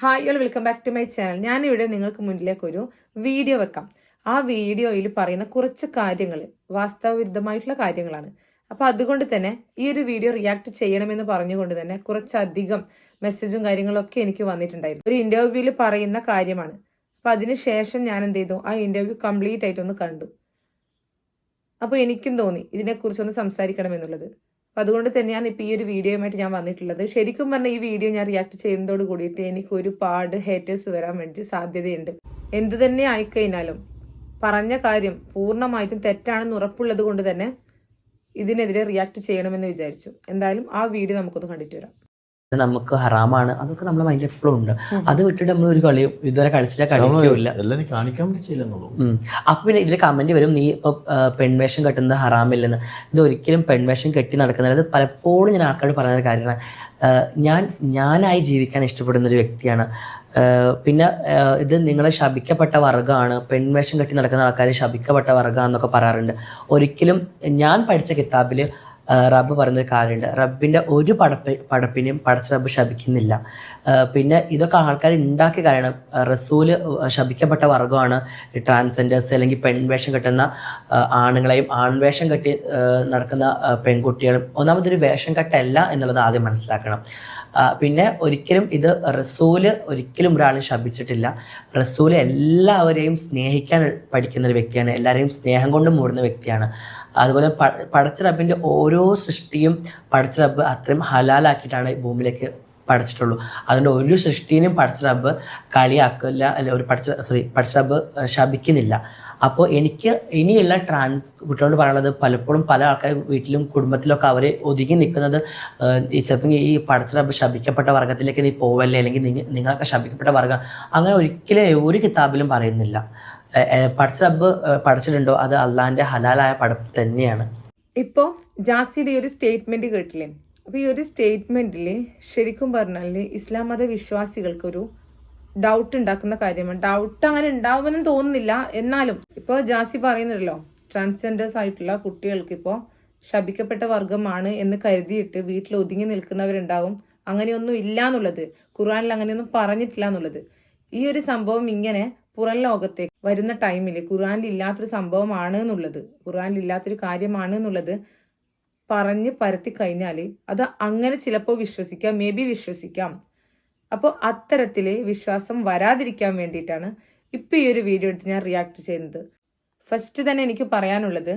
Hi all welcome back to my channel ഞാനിവിടെ നിങ്ങൾക്ക് മുന്നിലേക്ക് ഒരു വീഡിയോ വെക്കാം. ആ വീഡിയോയിൽ പറയുന്ന കുറച്ച് കാര്യങ്ങൾ വാസ്തവവിരുദ്ധമായിട്ടുള്ള കാര്യങ്ങളാണ്. അപ്പോൾ അതുകൊണ്ട് തന്നെ ഈ ഒരു വീഡിയോ റിയാക്ട് ചെയ്യണമെന്ന് പറഞ്ഞുകൊണ്ട് തന്നെ കുറച്ചധികം മെസ്സേജും കാര്യങ്ങളൊക്കെ എനിക്ക് വന്നിട്ടുണ്ടായിരുന്നു. ഒരു ഇന്റർവ്യൂവിൽ പറയുന്ന കാര്യമാണ്. അപ്പം അതിനുശേഷം ഞാൻ എന്ത് ചെയ്തു? ആ ഇന്റർവ്യൂ കംപ്ലീറ്റ് ആയിട്ടൊന്ന് കണ്ടു. അപ്പോൾ എനിക്കും തോന്നി ഇതിനെക്കുറിച്ചൊന്ന് സംസാരിക്കണമെന്നുള്ളത്. അപ്പം അതുകൊണ്ട് തന്നെയാണ് ഇപ്പോൾ ഈ ഒരു വീഡിയോയുമായിട്ട് ഞാൻ വന്നിട്ടുള്ളത്. ശരിക്കും പറഞ്ഞാൽ ഈ വീഡിയോ ഞാൻ റിയാക്ട് ചെയ്യുന്നതോട് കൂടിയിട്ട് എനിക്ക് ഒരുപാട് ഹേറ്റേഴ്സ് വരാൻ വേണ്ടി സാധ്യതയുണ്ട്. എന്ത് തന്നെ ആയിക്കഴിഞ്ഞാലും പറഞ്ഞ കാര്യം പൂർണമായിട്ടും തെറ്റാണെന്ന് ഉറപ്പുള്ളത് കൊണ്ട് തന്നെ ഇതിനെതിരെ റിയാക്ട് ചെയ്യണമെന്ന് വിചാരിച്ചു. എന്തായാലും ആ വീഡിയോ നമുക്കൊന്ന് കണ്ടിട്ട് വരാം. ഇത് നമുക്ക് ഹറാമാണ്. അതൊക്കെ നമ്മളെ മൈൻഡിൽ എപ്പോഴും ഉണ്ട്. അത് വിട്ടിട്ട് നമ്മൾ ഒരു കളിയും ഇതുവരെ കളിച്ചില്ല കളിക്കില്ല അപ്പൊ പിന്നെ ഇതിൽ കമന്റ് വരും നീ ഇപ്പൊ പെൺവേഷം കെട്ടുന്നത് ഹറാമില്ലെന്ന്. ഇത് ഒരിക്കലും പെൺവേഷം കെട്ടി നടക്കുന്നത് ഇത് പലപ്പോഴും ഞാൻ ആൾക്കാരോട് പറയുന്ന ഒരു കാര്യമാണ്. ഞാൻ ഞാനായി ജീവിക്കാൻ ഇഷ്ടപ്പെടുന്ന ഒരു വ്യക്തിയാണ്. പിന്നെ ഇത് നിങ്ങളെ ശപിക്കപ്പെട്ട വർഗമാണ്. പെൺവേഷം കെട്ടി നടക്കുന്ന ആൾക്കാർ ശപിക്കപ്പെട്ട വർഗമാണെന്നൊക്കെ പറയാറുണ്ട്. ഒരിക്കലും ഞാൻ പഠിച്ച കിതാബിൽ റബ്ബ് പറയുന്നൊരു കാര്യമുണ്ട്. റബ്ബിന്റെ ഒരു പടപ്പ് പടപ്പിനെയും പടച്ച റബ്ബ് ശപിക്കുന്നില്ല. പിന്നെ ഇതൊക്കെ ആൾക്കാർ ഉണ്ടാക്കിയ കാര്യമാണ്. റസൂൽ ശപിക്കപ്പെട്ട വർഗമാണ് ട്രാൻസ്ജെൻഡേഴ്സ് അല്ലെങ്കിൽ പെൺവേഷം കെട്ടുന്ന ആണുങ്ങളെയും ആൺവേഷം കെട്ടി നടക്കുന്ന പെൺകുട്ടികളും ഒന്നാമതൊരു വേഷം കെട്ടല്ല എന്നുള്ളത് ആദ്യം മനസ്സിലാക്കണം. പിന്നെ ഒരിക്കലും ഇത് റസൂൽ ഒരിക്കലും ഒരാളെ ശപിച്ചിട്ടില്ല. റസൂൽ എല്ലാവരെയും സ്നേഹിക്കാൻ പഠിക്കുന്ന ഒരു വ്യക്തിയാണ്. എല്ലാവരെയും സ്നേഹം കൊണ്ട് മൂടുന്ന വ്യക്തിയാണ്. അതുപോലെ പടച്ച റബ്ബിന്റെ ഓരോ സൃഷ്ടിയും പടച്ച റബ്ബ് അത്രയും ഹലാലാക്കിയിട്ടാണ് ഭൂമിയിലേക്ക് പഠിച്ചിട്ടുള്ളൂ അതുകൊണ്ട് ഒരു സൃഷ്ടിനെയും പടച്ച റബ്ബ് കളിയാക്കില്ല അല്ല ഒരു പഠിച്ച സോറി പടച്ച റബ്ബ് ശപിക്കുന്നില്ല. അപ്പോൾ എനിക്ക് ഇനിയുള്ള ട്രാൻസ് കുട്ടികളോട് പറയുന്നത് പലപ്പോഴും പല ആൾക്കാർ വീട്ടിലും കുടുംബത്തിലൊക്കെ അവർ ഒതുങ്ങി നിൽക്കുന്നത് ചിലപ്പോൾ ഈ പഠിച്ച ശപിക്കപ്പെട്ട വർഗത്തിലേക്ക് നീ പോവല്ലേ അല്ലെങ്കിൽ നിങ്ങളൊക്കെ ശപിക്കപ്പെട്ട വർഗം അങ്ങനെ ഒരിക്കലും ഒരു കിതാബിലും പറയുന്നില്ല. പഠിച്ച റബ്ബ് പഠിച്ചിട്ടുണ്ടോ? അത് അള്ളാഹിന്റെ ഹലാലായ പടപ്പ് തന്നെയാണ്. ഇപ്പോൾ ജാസിയുടെ ഒരു സ്റ്റേറ്റ്മെന്റ് കേട്ടില്ലേ? അപ്പോൾ ഈ ഒരു സ്റ്റേറ്റ്മെന്റിൽ ശരിക്കും പറഞ്ഞാൽ ഇസ്ലാം മത വിശ്വാസികൾക്കൊരു ഡൗട്ട് ഉണ്ടാക്കുന്ന കാര്യമാണ്. ഡൗട്ട് അങ്ങനെ ഉണ്ടാവുമെന്ന് തോന്നുന്നില്ല. എന്നാലും ഇപ്പോൾ ജാസി പറയുന്നുണ്ടല്ലോ ട്രാൻസ്ജെൻഡേഴ്സ് ആയിട്ടുള്ള കുട്ടികൾക്ക് ഇപ്പോൾ ശപിക്കപ്പെട്ട വർഗമാണ് എന്ന് കരുതിയിട്ട് വീട്ടിൽ ഒതുങ്ങി നിൽക്കുന്നവരുണ്ടാവും. അങ്ങനെയൊന്നും ഇല്ല എന്നുള്ളത് ഖുറാനിൽ അങ്ങനെയൊന്നും പറഞ്ഞിട്ടില്ല എന്നുള്ളത്. ഈ ഒരു സംഭവം ഇങ്ങനെ പുറം ലോകത്തേക്ക് വരുന്ന ടൈമിൽ ഖുറാനിൽ ഇല്ലാത്തൊരു സംഭവമാണ് എന്നുള്ളത് ഖുറാനിൽ ഇല്ലാത്തൊരു കാര്യമാണ് എന്നുള്ളത് പറഞ്ഞ് പരത്തി കഴിഞ്ഞാൽ അത് അങ്ങനെ ചിലപ്പോൾ വിശ്വസിക്കാം മേ ബി വിശ്വസിക്കാം. അപ്പോൾ അത്തരത്തിൽ വിശ്വാസം വരാതിരിക്കാൻ വേണ്ടിയിട്ടാണ് ഇപ്പോൾ ഈ ഒരു വീഡിയോ എടുത്ത് ഞാൻ റിയാക്ട് ചെയ്യുന്നത്. ഫസ്റ്റ് തന്നെ എനിക്ക് പറയാനുള്ളത്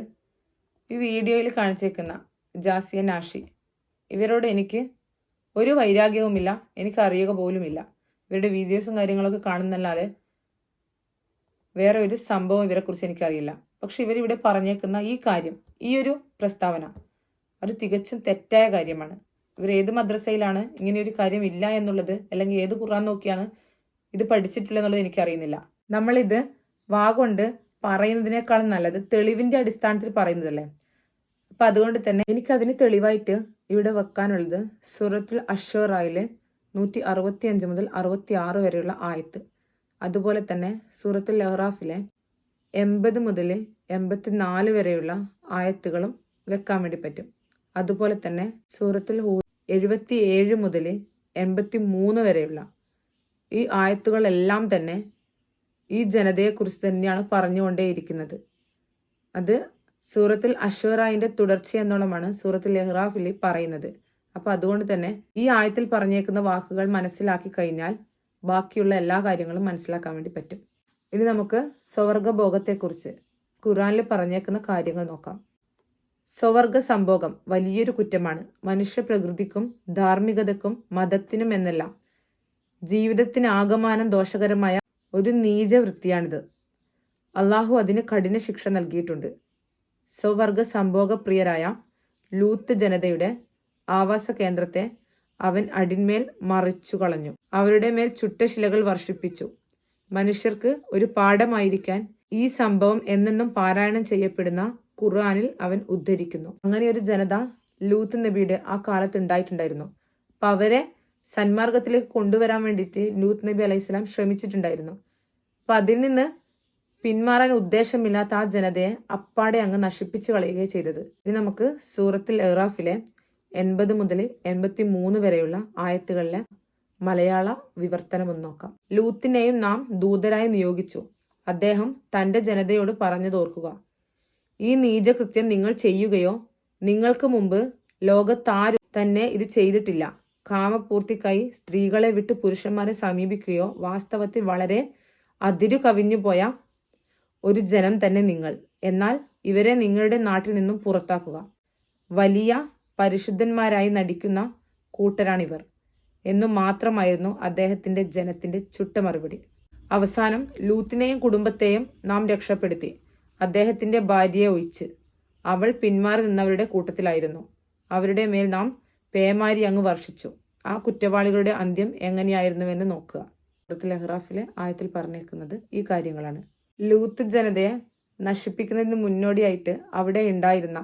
ഈ വീഡിയോയിൽ കാണിച്ചേക്കുന്ന ജാസിയ നാഷി ഇവരോട് എനിക്ക് ഒരു വൈരാഗ്യവുമില്ല എനിക്ക് അറിയുക പോലുമില്ല. ഇവരുടെ വീഡിയോസും കാര്യങ്ങളൊക്കെ കാണുന്നല്ലാതെ വേറെ ഒരു സംഭവം ഇവരെക്കുറിച്ച് എനിക്കറിയില്ല. പക്ഷെ ഇവരിവിടെ പറഞ്ഞേക്കുന്ന ഈ കാര്യം ഈ ഒരു പ്രസ്താവന അത് തികച്ചും തെറ്റായ കാര്യമാണ്. ഇവർ ഏത് മദ്രസയിലാണ്? ഇങ്ങനെ ഒരു കാര്യം ഇല്ല എന്നുള്ളത് അല്ലെങ്കിൽ ഏത് ഖുറാൻ നോക്കിയാണ് ഇത് പഠിച്ചിട്ടുള്ളത് എന്നുള്ളത് എനിക്കറിയുന്നില്ല. നമ്മളിത് വാഗൊണ്ട് പറയുന്നതിനേക്കാളും നല്ലത് തെളിവിന്റെ അടിസ്ഥാനത്തിൽ പറയുന്നതല്ലേ? അപ്പൊ അതുകൊണ്ട് തന്നെ എനിക്കതിന് തെളിവായിട്ട് ഇവിടെ വെക്കാനുള്ളത് സൂറത്തുൽ അഷോറായിലെ നൂറ്റി അറുപത്തി അഞ്ച് മുതൽ അറുപത്തി ആറ് വരെയുള്ള ആയത്ത്. അതുപോലെ തന്നെ സൂറത്തുൽ ലഹ്റാഫിലെ എൺപത് മുതൽ എൺപത്തി നാല് വരെയുള്ള ആയത്തുകളും വെക്കാൻ വേണ്ടി പറ്റും. അതുപോലെ തന്നെ സൂറത്തുൽ ഹൂ എഴുപത്തി ഏഴ് മുതൽ എൺപത്തി മൂന്ന് വരെയുള്ള ഈ ആയത്തുകളെല്ലാം തന്നെ ഈ ജനതയെക്കുറിച്ച് തന്നെയാണ് പറഞ്ഞുകൊണ്ടേയിരിക്കുന്നത്. അത് സൂറത്തിൽ അഷറായിന്റെ തുടർച്ച എന്നോളമാണ് സൂറത്തുൽ എഹ്റാഫിൽ പറയുന്നത്. അപ്പൊ അതുകൊണ്ട് തന്നെ ഈ ആയത്തിൽ പറഞ്ഞേക്കുന്ന വാക്കുകൾ മനസ്സിലാക്കി കഴിഞ്ഞാൽ ബാക്കിയുള്ള എല്ലാ കാര്യങ്ങളും മനസ്സിലാക്കാൻ വേണ്ടി പറ്റും. ഇനി നമുക്ക് സ്വർഗഭോഗത്തെക്കുറിച്ച് ഖുറാനിൽ പറഞ്ഞേക്കുന്ന കാര്യങ്ങൾ നോക്കാം. സ്വവർഗ സംഭോഗം വലിയൊരു കുറ്റമാണ്. മനുഷ്യപ്രകൃതിക്കും ധാർമ്മികതക്കും മതത്തിനും എന്നെല്ലാം ജീവിതത്തിന് ആകമാനം ദോഷകരമായ ഒരു നീചവൃത്തിയാണിത്. അള്ളാഹു അതിന് കഠിന ശിക്ഷ നൽകിയിട്ടുണ്ട്. സ്വവർഗ സംഭോഗപ്രിയരായ ലൂത്ത് ജനതയുടെ ആവാസ കേന്ദ്രത്തെ അവൻ അടിന്മേൽ മറിച്ചു കളഞ്ഞു അവരുടെ മേൽ ചുട്ടശിലകൾ വർഷിപ്പിച്ചു. മനുഷ്യർക്ക് ഒരു പാഠമായിരിക്കാൻ ഈ സംഭവം എന്നെന്നും പാരായണം ചെയ്യപ്പെടുന്ന ഖുർആനിൽ അവൻ ഉദ്ധരിക്കുന്നു. അങ്ങനെ ഒരു ജനത ലൂത്ത് നബിയുടെ ആ കാലത്ത് ഉണ്ടായിട്ടുണ്ടായിരുന്നു അപ്പൊ അവരെ സന്മാർഗത്തിലേക്ക് കൊണ്ടുവരാൻ വേണ്ടിയിട്ട് ലൂത്ത് നബി അലൈഹി സ്വലാം ശ്രമിച്ചിട്ടുണ്ടായിരുന്നു. അപ്പൊ അതിൽ നിന്ന് പിന്മാറാൻ ഉദ്ദേശമില്ലാത്ത ആ ജനതയെ അപ്പാടെ അങ്ങ് നശിപ്പിച്ചു കളയുകയാണ് ചെയ്തത്. ഇനി നമുക്ക് സൂറത്തിൽ എറാഫിലെ എൺപത് മുതൽ എൺപത്തി മൂന്ന് വരെയുള്ള ആയത്തുകളിലെ മലയാള വിവർത്തനം ഒന്ന് നോക്കാം. ലൂത്തിനെയും നാം ദൂതരായി നിയോഗിച്ചു. അദ്ദേഹം തന്റെ ജനതയോട് പറഞ്ഞതോർക്കുക ഈ നീചകൃത്യം നിങ്ങൾ ചെയ്യുകയോ നിങ്ങൾക്ക് മുമ്പ് ലോകത്താരും തന്നെ ഇത് ചെയ്തിട്ടില്ല. കാമപൂർത്തിക്കായി സ്ത്രീകളെ വിട്ട് പുരുഷന്മാരെ സമീപിക്കുകയോ വാസ്തവത്തിൽ വളരെ അതിരു കവിഞ്ഞു പോയ ഒരു ജനം തന്നെ നിങ്ങൾ. എന്നാൽ ഇവരെ നിങ്ങളുടെ നാട്ടിൽ നിന്നും പുറത്താക്കുക. വലിയ പരിശുദ്ധന്മാരായി നടിക്കുന്ന കൂട്ടരാണിവർ എന്നു മാത്രമായിരുന്നു അദ്ദേഹത്തിന്റെ ജനത്തിന്റെ ചുട്ട മറുപടി. അവസാനം ലൂത്തിനെയും കുടുംബത്തെയും നാം രക്ഷപ്പെടുത്തി. അദ്ദേഹത്തിന്റെ ഭാര്യയെ ഒഴിച്ച് അവൾ പിന്മാറി നിന്നവരുടെ കൂട്ടത്തിലായിരുന്നു. അവരുടെ മേൽ നാം പേമാരി അങ്ങ് വർഷിച്ചു. ആ കുറ്റവാളികളുടെ അന്ത്യം എങ്ങനെയായിരുന്നുവെന്ന് നോക്കുക. സൂറത്തുൽ എഹ്റാഫിലെ ആയത്തിൽ പറഞ്ഞേക്കുന്നത് ഈ കാര്യങ്ങളാണ്. ലൂത്ത് ജനതയെ നശിപ്പിക്കുന്നതിന് മുന്നോടിയായിട്ട് അവിടെ ഉണ്ടായിരുന്ന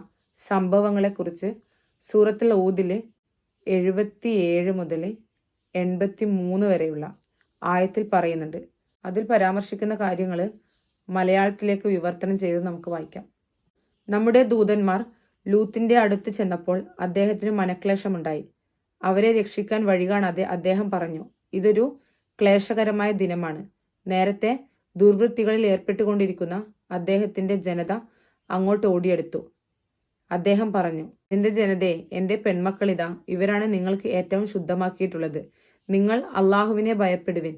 സംഭവങ്ങളെക്കുറിച്ച് സൂറത്തിൽ ഊതിൽ എഴുപത്തി ഏഴ് മുതൽ എൺപത്തി മൂന്ന് വരെയുള്ള ആയത്തിൽ പറയുന്നുണ്ട്. അതിൽ പരാമർശിക്കുന്ന കാര്യങ്ങൾ മലയാളത്തിലേക്ക് വിവർത്തനം ചെയ്ത് നമുക്ക് വായിക്കാം. നമ്മുടെ ദൂതന്മാർ ലൂത്തിന്റെ അടുത്ത് ചെന്നപ്പോൾ അദ്ദേഹത്തിന് മനക്ലേശമുണ്ടായി. അവരെ രക്ഷിക്കാൻ വഴി കാണാതെ അദ്ദേഹം പറഞ്ഞു ഇതൊരു ക്ലേശകരമായ ദിനമാണ്. നേരത്തെ ദുർവൃത്തികളിൽ ഏർപ്പെട്ടുകൊണ്ടിരിക്കുന്ന അദ്ദേഹത്തിന്റെ ജനത അങ്ങോട്ട് ഓടിയെടുത്തു. അദ്ദേഹം പറഞ്ഞു എന്റെ ജനതയെ എന്റെ പെൺമക്കളിതാ ഇവരാണ് നിങ്ങൾക്ക് ഏറ്റവും ശുദ്ധമാക്കിയിട്ടുള്ളത്. നിങ്ങൾ അള്ളാഹുവിനെ ഭയപ്പെടുവിൻ.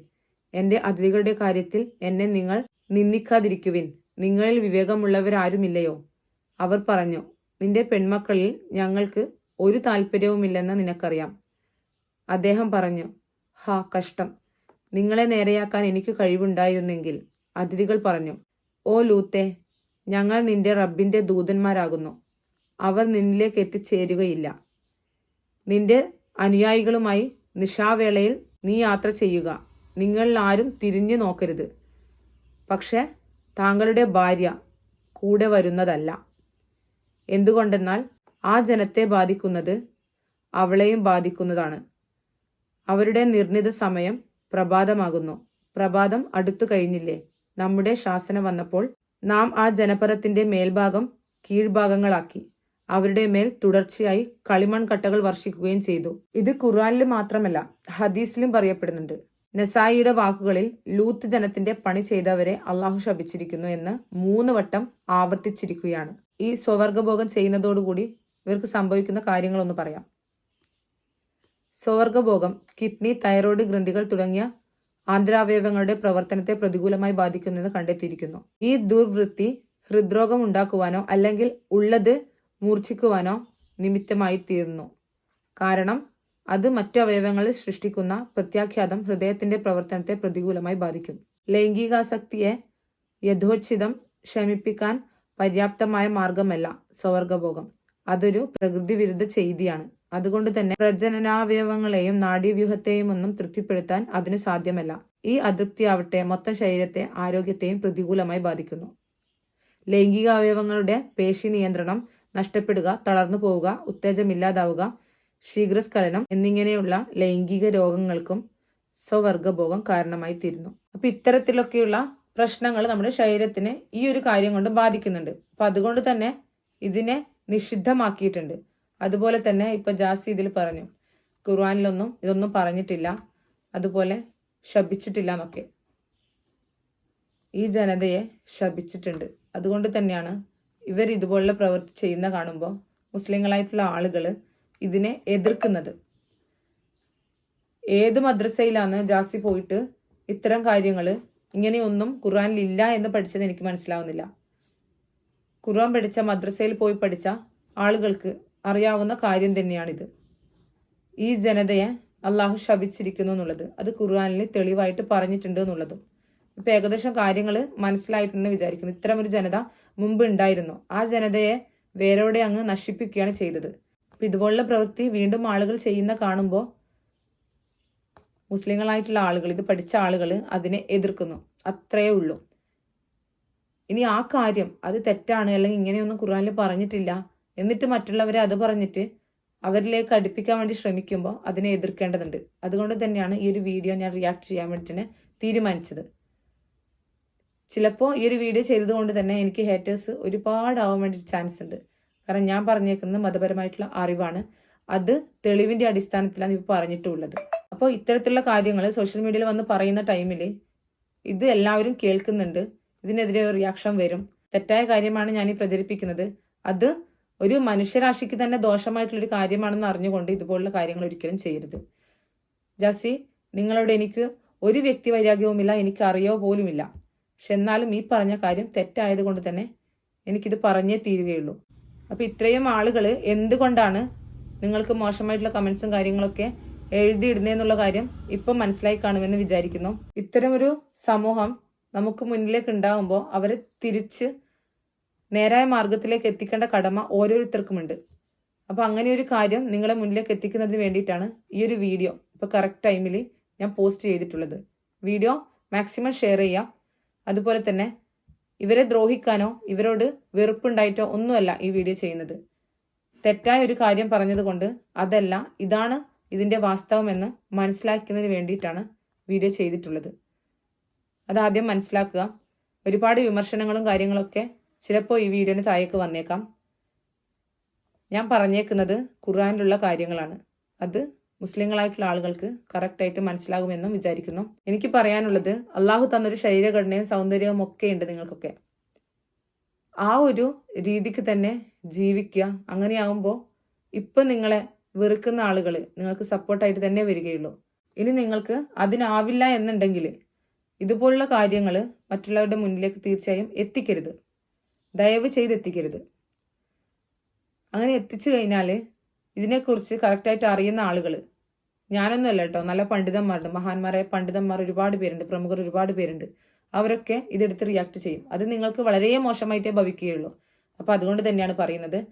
എന്റെ അതിഥികളുടെ കാര്യത്തിൽ എന്നെ നിങ്ങൾ നിന്ദിക്കാതിരിക്കുവിൻ. നിങ്ങളിൽ വിവേകമുള്ളവരാരുമില്ലയോ? അവർ പറഞ്ഞു നിന്റെ പെൺമക്കളിൽ ഞങ്ങൾക്ക് ഒരു താല്പര്യവുമില്ലെന്ന് നിനക്കറിയാം. അദ്ദേഹം പറഞ്ഞു ഹാ കഷ്ടം. നിങ്ങളെ നേരെയാക്കാൻ എനിക്ക് കഴിവുണ്ടായിരുന്നെങ്കിൽ അതിഥികൾ പറഞ്ഞു ഓ ലൂത്തെ ഞങ്ങൾ നിന്റെ റബ്ബിന്റെ ദൂതന്മാരാകുന്നു. അവർ നിന്നിലേക്ക് എത്തിച്ചേരുകയില്ല. നിന്റെ അനുയായികളുമായി നിശാവേളയിൽ നീ യാത്ര ചെയ്യുക. നിങ്ങളിൽ ആരും തിരിഞ്ഞു നോക്കരുത് പക്ഷെ താങ്കളുടെ ഭാര്യ കൂടെ വരുന്നതല്ല. എന്തുകൊണ്ടെന്നാൽ ആ ജനത്തെ ബാധിക്കുന്നത് അവളെയും ബാധിക്കുന്നതാണ്. അവരുടെ നിർണിത സമയം പ്രഭാതമാകുന്നു. പ്രഭാതം അടുത്തു കഴിഞ്ഞില്ലേ? നമ്മുടെ ശാസന വന്നപ്പോൾ നാം ആ ജനപദത്തിന്റെ മേൽഭാഗം കീഴ്ഭാഗങ്ങളാക്കി. അവരുടെ മേൽ തുടർച്ചയായി കളിമൺ കട്ടകൾ വർഷിക്കുകയും ചെയ്തു. ഇത് ഖുർആനിൽ മാത്രമല്ല ഹദീസിലും പറയപ്പെടുന്നുണ്ട്. നസായിയുടെ വാക്കുകളിൽ ലൂത്ത് ജനത്തിന്റെ പണി ചെയ്തവരെ അള്ളാഹു ശപിച്ചിരിക്കുന്നു എന്ന് മൂന്ന് വട്ടം ആവർത്തിച്ചിരിക്കുകയാണ്. ഈ സ്വവർഗഭോഗം ചെയ്യുന്നതോടുകൂടി ഇവർക്ക് സംഭവിക്കുന്ന കാര്യങ്ങളൊന്ന് പറയാം. സ്വവർഗഭോഗം കിഡ്നി തൈറോയ്ഡ് ഗ്രന്ഥികൾ തുടങ്ങിയ ആന്തരാവയവങ്ങളുടെ പ്രവർത്തനത്തെ പ്രതികൂലമായി ബാധിക്കുന്നുവെന്ന് കണ്ടെത്തിയിരിക്കുന്നു. ഈ ദുർവൃത്തി ഹൃദ്രോഗം ഉണ്ടാക്കുവാനോ അല്ലെങ്കിൽ ഉള്ളത് മൂർച്ഛിക്കുവാനോ നിമിത്തമായി തീർന്നു കാരണം അത് മറ്റു അവയവങ്ങളിൽ സൃഷ്ടിക്കുന്ന പ്രത്യാഘാതം ഹൃദയത്തിന്റെ പ്രവർത്തനത്തെ പ്രതികൂലമായി ബാധിക്കും. ലൈംഗികാസക്തിയെ യഥോചിതം ശമിപ്പിക്കാൻ പര്യാപ്തമായ മാർഗമല്ല സ്വവർഗഭോഗം അതൊരു പ്രകൃതി വിരുദ്ധ ചെയ്തിയാണ്. അതുകൊണ്ട് തന്നെ പ്രജനനാവയവങ്ങളെയും നാഡീവ്യൂഹത്തെയും ഒന്നും തൃപ്തിപ്പെടുത്താൻ അതിന് സാധ്യമല്ല. ഈ അതൃപ്തിയാവട്ടെ മൊത്തം ശരീരത്തെ ആരോഗ്യത്തെയും പ്രതികൂലമായി ബാധിക്കുന്നു. ലൈംഗിക അവയവങ്ങളുടെ പേശി നിയന്ത്രണം നഷ്ടപ്പെടുക തളർന്നു പോവുക ഉത്തേജമില്ലാതാവുക ശീഘ്രസ്ഖലനം എന്നിങ്ങനെയുള്ള ലൈംഗിക രോഗങ്ങൾക്കും സ്വവർഗഭോഗം കാരണമായി തീരുന്നു. അപ്പൊ ഇത്തരത്തിലൊക്കെയുള്ള പ്രശ്നങ്ങൾ നമ്മുടെ ശരീരത്തിന് ഈ ഒരു കാര്യം കൊണ്ട് ബാധിക്കുന്നുണ്ട്. അപ്പൊ അതുകൊണ്ട് തന്നെ ഇതിനെ നിഷിദ്ധമാക്കിയിട്ടുണ്ട്. അതുപോലെ തന്നെ ഇപ്പൊ ജാസി ഇതിൽ പറഞ്ഞു ഖുർആാനിലൊന്നും ഇതൊന്നും പറഞ്ഞിട്ടില്ല അതുപോലെ ശപിച്ചിട്ടില്ല എന്നൊക്കെ. ഈ ജനതയെ ശപിച്ചിട്ടുണ്ട്. അതുകൊണ്ട് തന്നെയാണ് ഇവർ ഇതുപോലുള്ള പ്രവൃത്തി ചെയ്യുന്ന കാണുമ്പോൾ മുസ്ലിങ്ങളായിട്ടുള്ള ആളുകൾ ഇതിനെ എതിർക്കുന്നത്. ഏത് മദ്രസയിലാണ് ജാസി പോയിട്ട് ഇത്തരം കാര്യങ്ങൾ ഇങ്ങനെയൊന്നും ഖുർആനിൽ ഇല്ല എന്ന് പഠിച്ചത് എനിക്ക് മനസ്സിലാവുന്നില്ല. ഖുർആൻ പഠിച്ച മദ്രസയിൽ പോയി പഠിച്ച ആളുകൾക്ക് അറിയാവുന്ന കാര്യം തന്നെയാണിത്. ഈ ജനതയെ അള്ളാഹു ശപിച്ചിരിക്കുന്നു എന്നുള്ളത്. അത് ഖുർആാനിൽ തെളിവായിട്ട് പറഞ്ഞിട്ടുണ്ട് എന്നുള്ളതും. ഇപ്പൊ ഏകദേശം കാര്യങ്ങൾ മനസ്സിലായിട്ടുണ്ടെന്ന് വിചാരിക്കുന്നു. ഇത്തരം ഒരു ജനത മുമ്പ് ഉണ്ടായിരുന്നു. ആ ജനതയെ വേരോടെ അങ്ങ് നശിപ്പിക്കുകയാണ് ചെയ്തത്. അപ്പൊ ഇതുപോലുള്ള പ്രവൃത്തി വീണ്ടും ആളുകൾ ചെയ്യുന്ന കാണുമ്പോൾ മുസ്ലിങ്ങളായിട്ടുള്ള ആളുകൾ ഇത് പഠിച്ച ആളുകൾ അതിനെ എതിർക്കുന്നു. അത്രയേ ഉള്ളൂ. ഇനി ആ കാര്യം അത് തെറ്റാണ് അല്ലെങ്കിൽ ഇങ്ങനെയൊന്നും ഖുറാനിൽ പറഞ്ഞിട്ടില്ല എന്നിട്ട് മറ്റുള്ളവരെ അത് പറഞ്ഞിട്ട് അവരിലേക്ക് അടുപ്പിക്കാൻ വേണ്ടി ശ്രമിക്കുമ്പോൾ അതിനെ എതിർക്കേണ്ടതുണ്ട്. അതുകൊണ്ട് തന്നെയാണ് ഈ ഒരു വീഡിയോ ഞാൻ റിയാക്ട് ചെയ്യാൻ വേണ്ടിയിട്ട് തീരുമാനിച്ചത്. ചിലപ്പോൾ ഈ ഒരു വീഡിയോ ചെയ്തതുകൊണ്ട് തന്നെ എനിക്ക് ഹേറ്റേഴ്സ് ഒരുപാട് ആവാൻ വേണ്ടി ചാൻസ് ഉണ്ട്. കാരണം ഞാൻ പറഞ്ഞേക്കുന്നത് മതപരമായിട്ടുള്ള അറിവാണ്. അത് തെളിവിന്റെ അടിസ്ഥാനത്തിലാണ് ഇപ്പോൾ പറഞ്ഞിട്ടുള്ളത്. അപ്പോൾ ഇത്തരത്തിലുള്ള കാര്യങ്ങൾ സോഷ്യൽ മീഡിയയിൽ വന്ന് പറയുന്ന ടൈമിൽ ഇത് എല്ലാവരും കേൾക്കുന്നുണ്ട്. ഇതിനെതിരെ ഒരു റിയാക്ഷൻ വരും. തെറ്റായ കാര്യമാണ് ഞാൻ ഈ പ്രചരിപ്പിക്കുന്നത്. അത് ഒരു മനുഷ്യരാശിക്ക് തന്നെ ദോഷമായിട്ടുള്ളൊരു കാര്യമാണെന്ന് അറിഞ്ഞുകൊണ്ട് ഇതുപോലുള്ള കാര്യങ്ങൾ ഒരിക്കലും ചെയ്യരുത്. ജാസി നിങ്ങളോട് എനിക്ക് ഒരു വ്യക്തി വൈരാഗ്യവുമില്ല എനിക്ക് അറിയോ പോലുമില്ല. പക്ഷെ എന്നാലും ഈ പറഞ്ഞ കാര്യം തെറ്റായതുകൊണ്ട് തന്നെ എനിക്കിത് പറഞ്ഞേ തീരുകയുള്ളൂ. അപ്പോൾ ഇത്രയും ആളുകൾ എന്തുകൊണ്ടാണ് നിങ്ങൾക്ക് മോശമായിട്ടുള്ള കമൻസും കാര്യങ്ങളൊക്കെ എഴുതിയിടുന്നതെന്നുള്ള കാര്യം ഇപ്പം മനസ്സിലായി കാണുമെന്ന് വിചാരിക്കുന്നു. ഇത്തരമൊരു സമൂഹം നമുക്ക് മുന്നിലേക്ക് ഉണ്ടാകുമ്പോൾ അവരെ തിരിച്ച് നേരായ മാർഗത്തിലേക്ക് എത്തിക്കേണ്ട കടമ ഓരോരുത്തർക്കുമുണ്ട്. അപ്പോൾ അങ്ങനെ ഒരു കാര്യം നിങ്ങളെ മുന്നിലേക്ക് എത്തിക്കുന്നതിന് വേണ്ടിയിട്ടാണ് ഈ ഒരു വീഡിയോ ഇപ്പോൾ കറക്റ്റ് ടൈമിൽ ഞാൻ പോസ്റ്റ് ചെയ്തിട്ടുള്ളത്. വീഡിയോ മാക്സിമം ഷെയർ ചെയ്യാം. അതുപോലെ തന്നെ ഇവരെ ദ്രോഹിക്കാനോ ഇവരോട് വെറുപ്പുണ്ടായിട്ടോ ഒന്നുമല്ല ഈ വീഡിയോ ചെയ്യുന്നത്. തെറ്റായ ഒരു കാര്യം പറഞ്ഞതുകൊണ്ട് അതല്ല ഇതാണ് ഇതിന്റെ വാസ്തവമെന്ന് മനസ്സിലാക്കുന്നതിന് വേണ്ടിയിട്ടാണ് വീഡിയോ ചെയ്തിട്ടുള്ളത്. അതാദ്യം മനസ്സിലാക്കുക. ഒരുപാട് വിമർശനങ്ങളും കാര്യങ്ങളൊക്കെ ചിലപ്പോൾ ഈ വീഡിയോന് താഴേക്ക് വന്നേക്കാം. ഞാൻ പറഞ്ഞേക്കുന്നത് ഖുറാനിലുള്ള കാര്യങ്ങളാണ്. അത് മുസ്ലിങ്ങളായിട്ടുള്ള ആളുകൾക്ക് കറക്റ്റായിട്ട് മനസ്സിലാകുമെന്നും വിചാരിക്കുന്നു. എനിക്ക് പറയാനുള്ളത് അള്ളാഹു തന്നൊരു ശരീരഘടനയും സൗന്ദര്യവും ഒക്കെ ഉണ്ട് നിങ്ങൾക്കൊക്കെ. ആ ഒരു രീതിക്ക് തന്നെ ജീവിക്കുക. അങ്ങനെയാകുമ്പോൾ ഇപ്പം നിങ്ങളെ വെറുക്കുന്ന ആളുകൾ നിങ്ങൾക്ക് സപ്പോർട്ടായിട്ട് തന്നെ വരികയുള്ളൂ. ഇനി നിങ്ങൾക്ക് അതിനാവില്ല എന്നുണ്ടെങ്കിൽ ഇതുപോലുള്ള കാര്യങ്ങൾ മറ്റുള്ളവരുടെ മുന്നിലേക്ക് തീർച്ചയായും എത്തിക്കരുത്. ദയവ് ചെയ്ത് എത്തിക്കരുത്. അങ്ങനെ എത്തിച്ചു കഴിഞ്ഞാൽ ഇതിനെക്കുറിച്ച് കറക്റ്റായിട്ട് അറിയുന്ന ആളുകൾ ഞാനൊന്നുമല്ല കേട്ടോ നല്ല പണ്ഡിതന്മാരുണ്ട്. മഹാന്മാരായ പണ്ഡിതന്മാർ ഒരുപാട് പേരുണ്ട് പ്രമുഖർ ഒരുപാട് പേരുണ്ട്. അവരൊക്കെ ഇതെടുത്ത് റിയാക്ട് ചെയ്യും. അത് നിങ്ങൾക്ക് വളരെ മോശമായിട്ടേ ഭവിക്കുകയുള്ളൂ. അപ്പോൾ അതുകൊണ്ട് തന്നെയാണ് പറയുന്നത്.